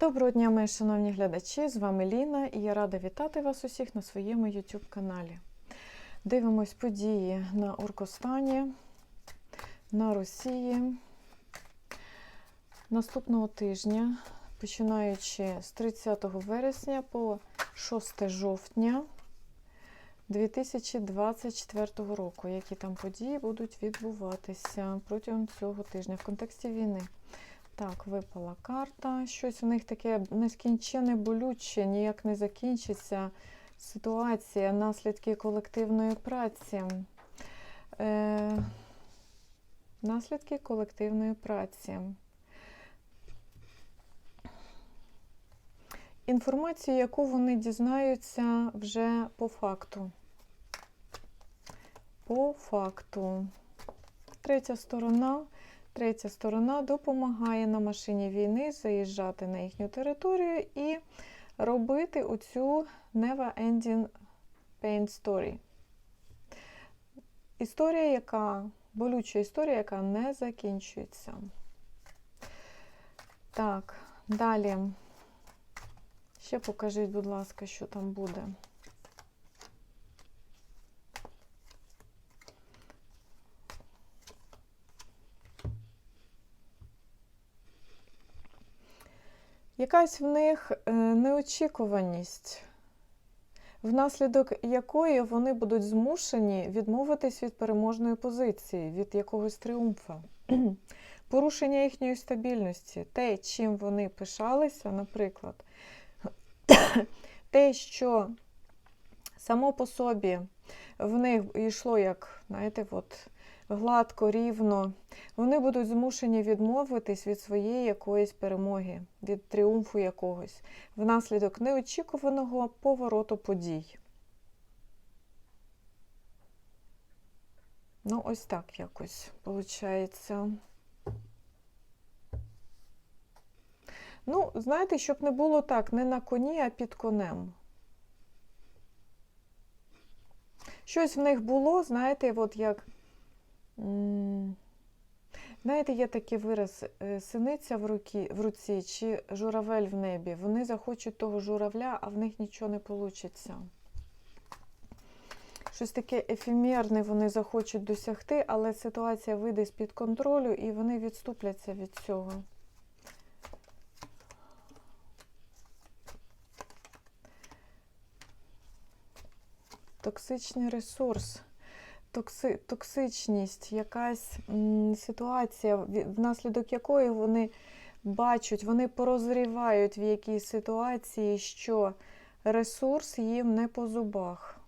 Доброго дня, мої шановні глядачі! З вами Ліна і я рада вітати вас усіх на своєму YouTube каналі. Дивимось події на Оркостані, на Росії. Наступного тижня, починаючи з 30 вересня по 6 жовтня 2024 року, які там події будуть відбуватися протягом цього тижня в контексті війни. Так, випала карта. Щось у них таке нескінчене болюче, ніяк не закінчиться. Ситуація, наслідки колективної праці. Е, Наслідки колективної праці. Інформацію, яку вони дізнаються вже по факту. По факту. Третя сторона. Третя сторона допомагає на машині війни заїжджати на їхню територію і робити оцю never ending pain story. Історія, яка болюча історія, яка не закінчується. Так, далі. Ще покажіть, будь ласка, що там буде. Якась в них е, неочікуваність, внаслідок якої вони будуть змушені відмовитись від переможної позиції, від якогось тріумфа. Порушення їхньої стабільності, те, чим вони пишалися, наприклад, те, що само по собі в них йшло як, знаєте, от гладко, рівно, вони будуть змушені відмовитись від своєї якоїсь перемоги, від тріумфу якогось, внаслідок неочікуваного повороту подій. Ну, ось так якось виходить. Ну, знаєте, щоб не було так, не на коні, а під конем. Щось в них було, знаєте, от як. Знаєте, є такий вираз синиця в руці, в руці чи журавель в небі. Вони захочуть того журавля, а в них нічого не вийде. Щось таке ефемерне вони захочуть досягти, але ситуація вийде з-під контролю і вони відступляться від цього. Токсичний ресурс токси, токсичність, якась м, ситуація, внаслідок якої вони бачать, вони порозрівають в якійсь ситуації, що ресурс їм не по зубах.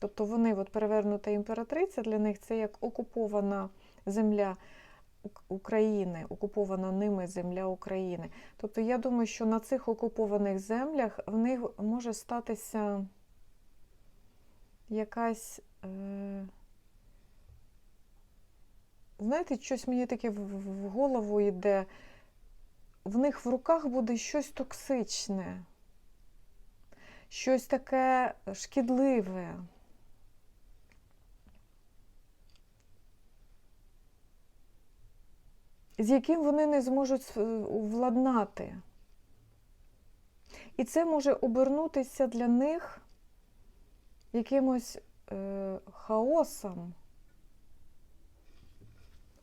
Тобто вони, от перевернута імператриця, для них це як окупована земля України, окупована ними земля України. Тобто, я думаю, що на цих окупованих землях в них може статися якась. Е... Знаєте, щось мені таке в голову йде. В них в руках буде щось токсичне, щось таке шкідливе. З яким вони не зможуть владнати. І це може обернутися для них якимось е, хаосом,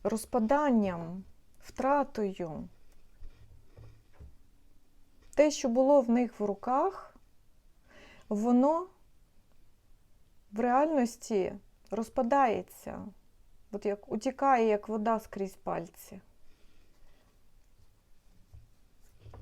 розпаданням, втратою. Те, що було в них в руках, воно в реальності розпадається, от як утікає, як вода скрізь пальці.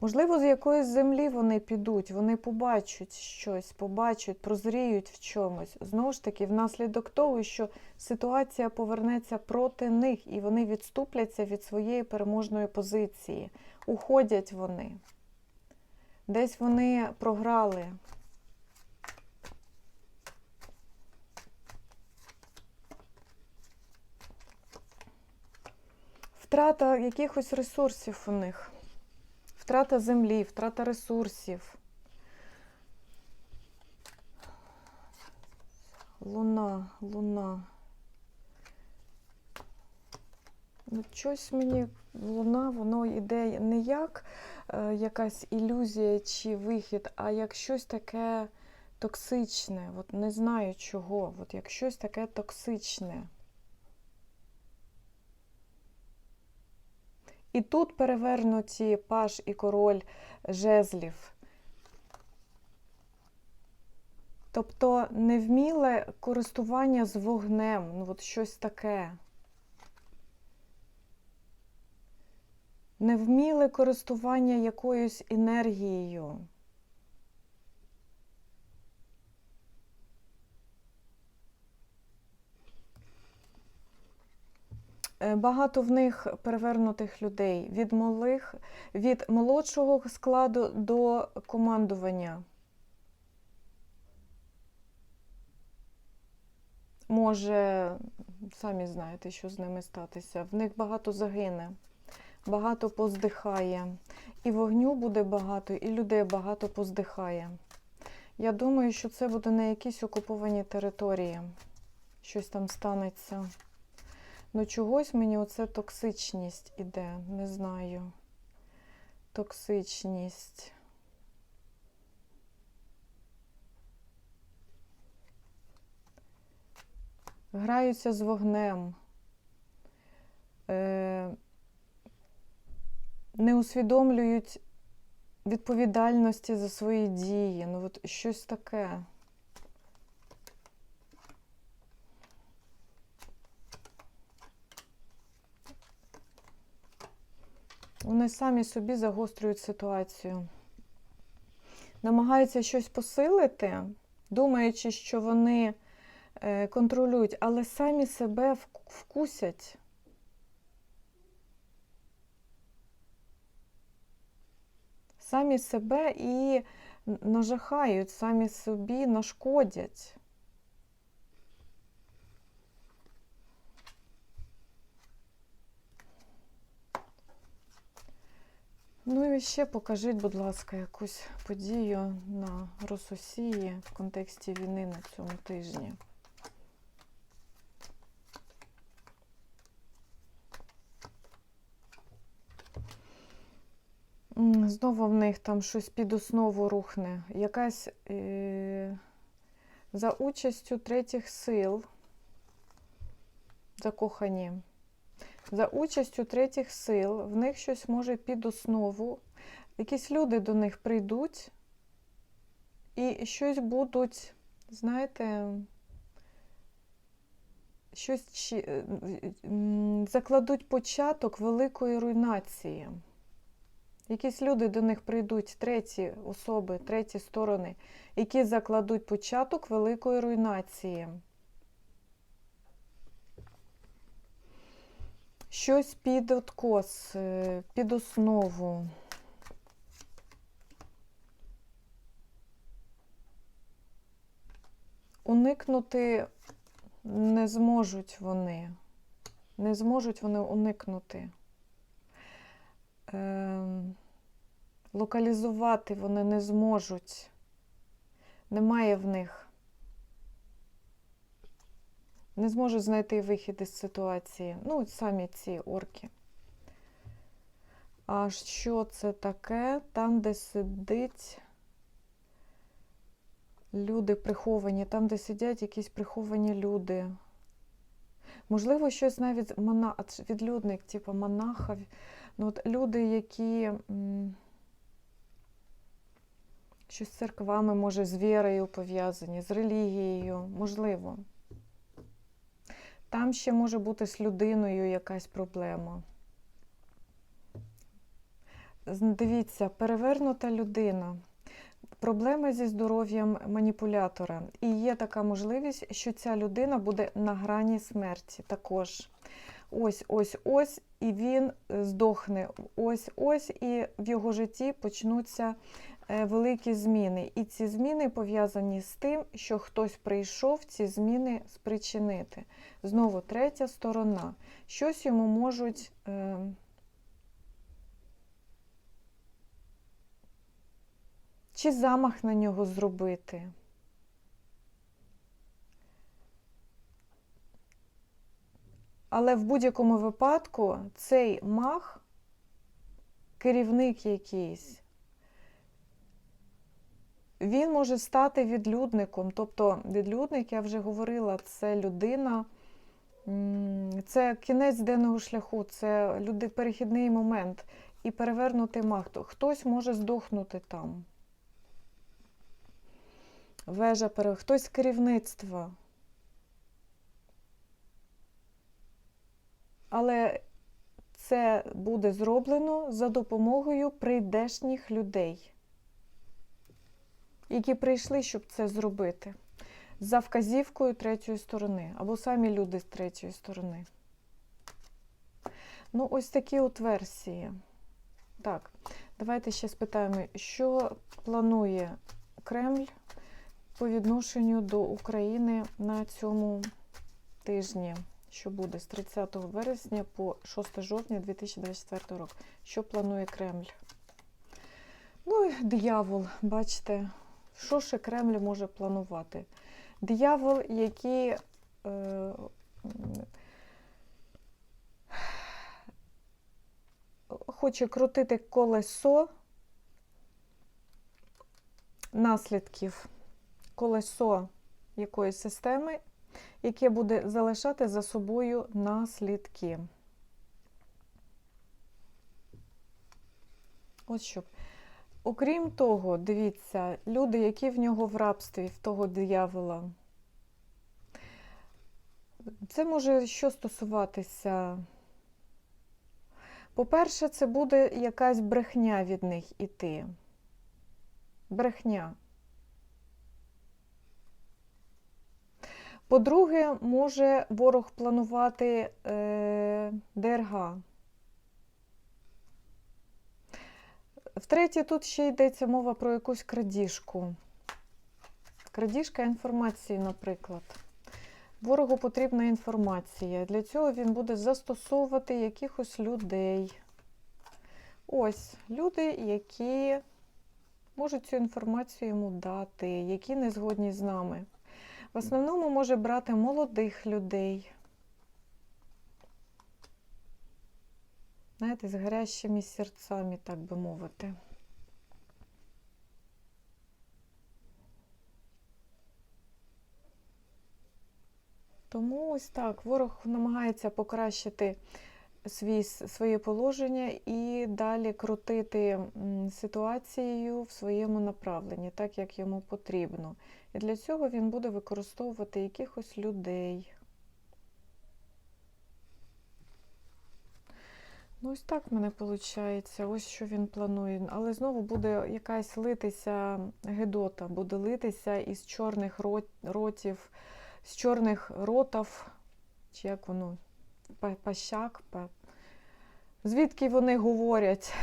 Можливо, з якоїсь землі вони підуть, вони побачать щось, побачать, прозріють в чомусь. Знову ж таки, внаслідок того, що ситуація повернеться проти них, і вони відступляться від своєї переможної позиції. Уходять вони. Десь вони програли. Втрата якихось ресурсів у них. Втрата землі, втрата ресурсів. Луна, луна. Ну, щось мені луна, воно йде не як е, якась ілюзія чи вихід, а як щось таке токсичне. От не знаю чого, от як щось таке токсичне. І тут перевернуті паж і король жезлів. Тобто невміле користування з вогнем, ну от щось таке. Невміле користування якоюсь енергією. Багато в них перевернутих людей від малих, від молодшого складу до командування. Може, самі знаєте, що з ними статися. В них багато загине, багато поздихає. І вогню буде багато, і людей багато поздихає. Я думаю, що це буде на якісь окуповані території. Щось там станеться. Ну, чогось мені оце токсичність іде, не знаю. Токсичність. Граються з вогнем. Е, не усвідомлюють відповідальності за свої дії. Ну, от щось таке. Вони самі собі загострюють ситуацію. Намагаються щось посилити, думаючи, що вони е, контролюють, але самі себе вкусять. Самі себе і нажахають, самі собі нашкодять. Ну і ще покажіть, будь ласка, якусь подію на Рососії в контексті війни на цьому тижні. Знову в них там щось під основу рухне. Якась е, за участю третіх сил закохані. За участю третіх сил в них щось може під основу. Якісь люди до них прийдуть і щось будуть, знаєте, щось е, закладуть початок великої руйнації. Якісь люди до них прийдуть, треті особи, треті сторони, які закладуть початок великої руйнації. Щось під откос, е, під основу. Уникнути не зможуть вони. Не зможуть вони уникнути. Ем, локалізувати вони не зможуть. Немає в них. Не зможуть знайти вихід із ситуації. Ну, самі ці орки. А що це таке? Там, де сидить люди приховані, там, де сидять якісь приховані люди. Можливо, щось навіть мона... відлюдник, типу монаха. Ну, от люди, які щось з церквами, може, з вірою пов'язані, з релігією, можливо. Там ще може бути з людиною якась проблема. Дивіться, перевернута людина. Проблеми зі здоров'ям маніпулятора. І є така можливість, що ця людина буде на грані смерті також. Ось, ось, ось, і він е, здохне. Ось, ось, і в його житті почнуться великі зміни. І ці зміни пов'язані з тим, що хтось прийшов ці зміни спричинити. Знову третя сторона. Щось йому можуть. Е, чи замах на нього зробити. Але в будь-якому випадку цей мах керівник якийсь. Він може стати відлюдником. Тобто, відлюдник, я вже говорила, це людина, це кінець денного шляху, це люди, перехідний момент і перевернутий мах. Хтось може здохнути там. Вежа пере... хтось з керівництва. Але це буде зроблено за допомогою прийдешніх людей, які прийшли, щоб це зробити. За вказівкою третьої сторони, або самі люди з третьої сторони. Ну, ось такі от версії. Так, давайте ще спитаємо, що планує Кремль по відношенню до України на цьому тижні, що буде з 30 вересня по 6 жовтня 2024 року. Що планує Кремль? Ну, диявол, бачите, що ще Кремль може планувати? Диявол, який е, хоче крутити колесо наслідків, колесо якоїсь системи, яке буде залишати за собою наслідки. Ось що. Окрім того, дивіться, люди, які в нього в рабстві, в того диявола. Це може що стосуватися. По-перше, це буде якась брехня від них іти. Брехня. По-друге, може ворог планувати е, ДРГ. Втретє, тут ще йдеться мова про якусь крадіжку. Крадіжка інформації, наприклад. Ворогу потрібна інформація. Для цього він буде застосовувати якихось людей. Ось люди, які можуть цю інформацію йому дати, які не згодні з нами. В основному може брати молодих людей. Знаєте, з гарячими серцями, так би мовити. Тому ось так, ворог намагається покращити свій, своє положення і далі крутити м, ситуацією в своєму направленні, так як йому потрібно. І для цього він буде використовувати якихось людей. Ну, ось так в мене виходить. Ось що він планує. Але знову буде якась литися гедота, буде литися із чорних ротів, з чорних ротів, чи як воно, пащак. Звідки вони говорять?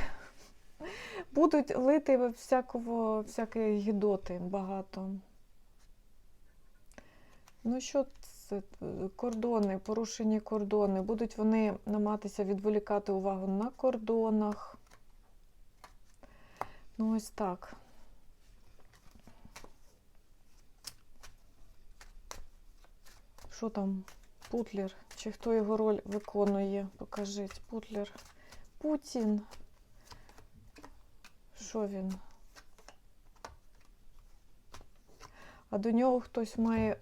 Будуть лити всякого, всякої гідоти багато. Ну, що? Кордони, порушені кордони. Будуть вони намагатися відволікати увагу на кордонах. Ну, ось так. Що там? Путлер? Чи хто його роль виконує? Покажіть. Путлер. Путін. Що він? А до нього хтось має.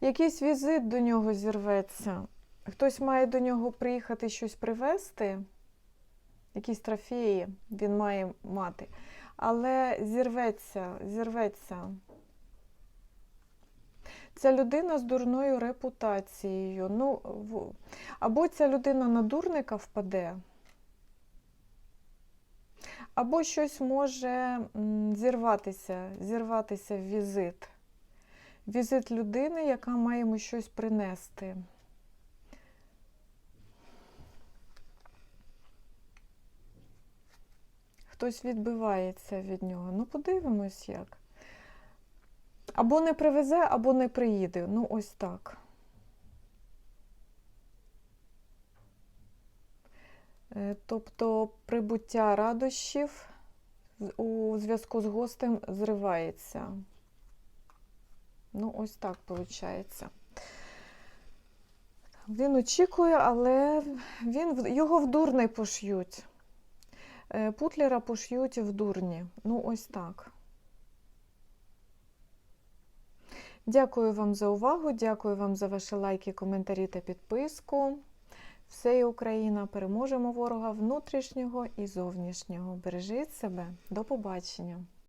Якийсь візит до нього зірветься. Хтось має до нього приїхати щось привезти, якісь трофеї він має мати. Але зірветься, зірветься. Ця людина з дурною репутацією. Ну, або ця людина на дурника впаде, або щось може зірватися, зірватися в візит. Візит людини, яка має йому щось принести. Хтось відбивається від нього. Ну, подивимось як. Або не привезе, або не приїде. Ну, ось так. Е, Тобто прибуття радощів у зв'язку з гостем зривається. Ну, ось так виходить. Він очікує, але він, його в дур не пошьють. Е, Путлера пошьють в дурні. Ну, ось так. Дякую вам за увагу, дякую вам за ваші лайки, коментарі та підписку. Все і Україна! Переможемо ворога внутрішнього і зовнішнього. Бережіть себе. До побачення!